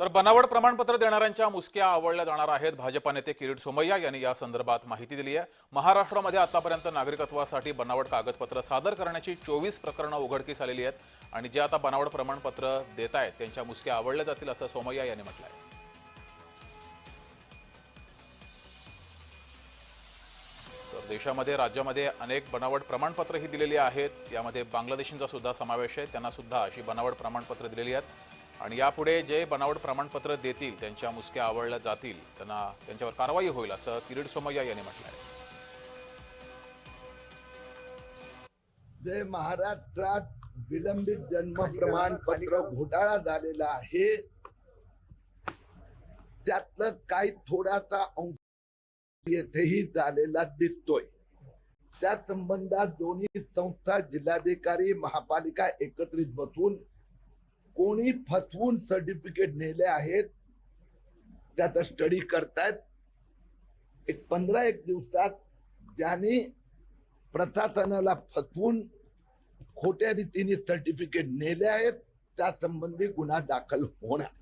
तर बनावट प्रमाणपत्र देणाऱ्यांच्या मुसक्या आवळल्या जाणार आहेत. भाजपा नेते किरीट सोमय्या यांनी या संदर्भात माहिती दिली आहे. महाराष्ट्रामध्ये आतापर्यंत नागरिकत्वासाठी बनावट कागदपत्र सादर करण्याची चोवीस प्रकरणं उघडकीस आलेली आहेत आणि जे आता बनावट प्रमाणपत्र देत आहेत त्यांच्या मुसक्या आवळल्या जातील असं सोमय्या यांनी म्हटलं आहे तर देशामध्ये राज्यामध्ये अनेक बनावट प्रमाणपत्रही दिलेली आहेत. यामध्ये बांगलादेशींचा सुद्धा समावेश आहे. त्यांना सुद्धा अशी बनावट प्रमाणपत्र दिलेली आहेत. आणि यापुढे जे बनावट प्रमाणपत्र देतील त्यांच्या मुसक्या आवळल्या जातील त्यांना त्यांच्यावर कारवाई होईल असं किरीट सोमय्या यांनी म्हटलं आहे जे महाराष्ट्रात विलंबित जन्म प्रमाणपत्र घोटाळा झालेला आहे. त्यातलं काही थोडासा अंश येथेही झालेला दिसतोय. त्या संबंधात दोन्ही संस्था जिल्हाधिकारी महापालिका एकत्रित बसून कोणी फसवून सर्टिफिकेट नेले आहेत त्याचा स्टडी करतायत. एक पंधरा एक दिवसात ज्यांनी प्रशासनाला फसवून खोट्या रीतीने सर्टिफिकेट नेले आहेत त्या संबंधी गुन्हा दाखल होणार.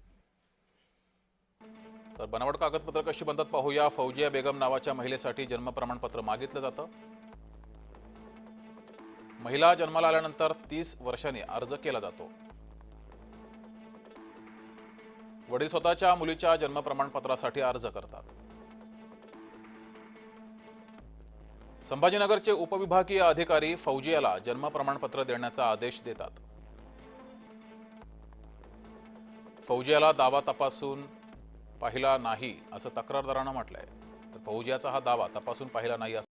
तर बनावट कागदपत्र कशी बनतात पाहूया. फौजिया बेगम नावाच्या महिलेसाठी जन्म प्रमाणपत्र मागितलं जातं. महिला जन्माला आल्यानंतर तीस वर्षांनी अर्ज केला जातो. वडील स्वतःच्या मुलीच्या जन्म प्रमाणपत्रासाठी अर्ज करतात. संभाजीनगरचे उपविभागीय अधिकारी फौजियाला जन्म प्रमाणपत्र देण्याचा आदेश देतात. फौजियाला दावा तपासून पाहिला नाही असं तक्रारदारानं म्हटलंय. तर फौजियाचा हा दावा तपासून पाहिला नाही असं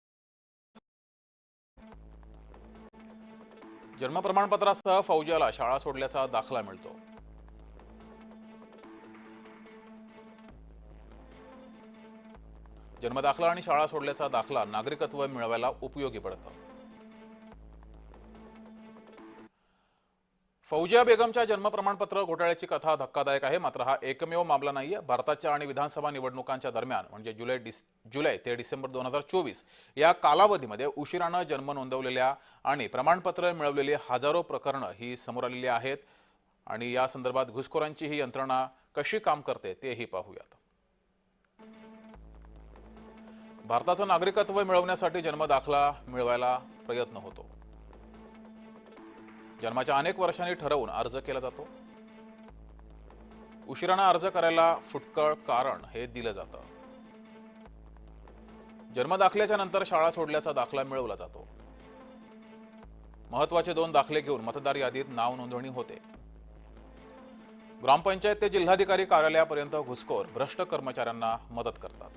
जन्म प्रमाणपत्रासह फौजियाला शाळा सोडल्याचा दाखला मिळतो. जन्मदाखला आणि शाळा सोडल्याचा दाखला नागरिकत्व मिळवायला उपयोगी पडतं. फौजिया बेगमच्या जन्म प्रमाणपत्र घोटाळ्याची कथा धक्कादायक आहे. मात्र हा एकमेव मामला नाहीये. भारताच्या आणि विधानसभा निवडणुकांच्या दरम्यान म्हणजे जुलै डिस जुलै ते डिसेंबर दोन हजार चोवीस या कालावधीमध्ये उशिरानं जन्म नोंदवलेल्या आणि प्रमाणपत्र मिळवलेली हजारो प्रकरणं ही समोर आलेली आहेत. आणि या संदर्भात घुसखोरांची ही यंत्रणा कशी काम करते तेही पाहूयात. भारताचं नागरिकत्व मिळवण्यासाठी जन्मदाखला मिळवायला प्रयत्न होतो. जन्माच्या अनेक वर्षांनी ठरवून अर्ज केला जातो. उशिरानं अर्ज करायला फुटकळ कारण हे दिलं जातं. जन्मदाखल्याच्या नंतर शाळा सोडल्याचा दाखला मिळवला जातो. महत्त्वाचे दोन दाखले घेऊन मतदार यादीत नाव नोंदणी होते. ग्रामपंचायत ते जिल्हाधिकारी कार्यालयापर्यंत घुसखोर भ्रष्ट कर्मचाऱ्यांना मदत करतात.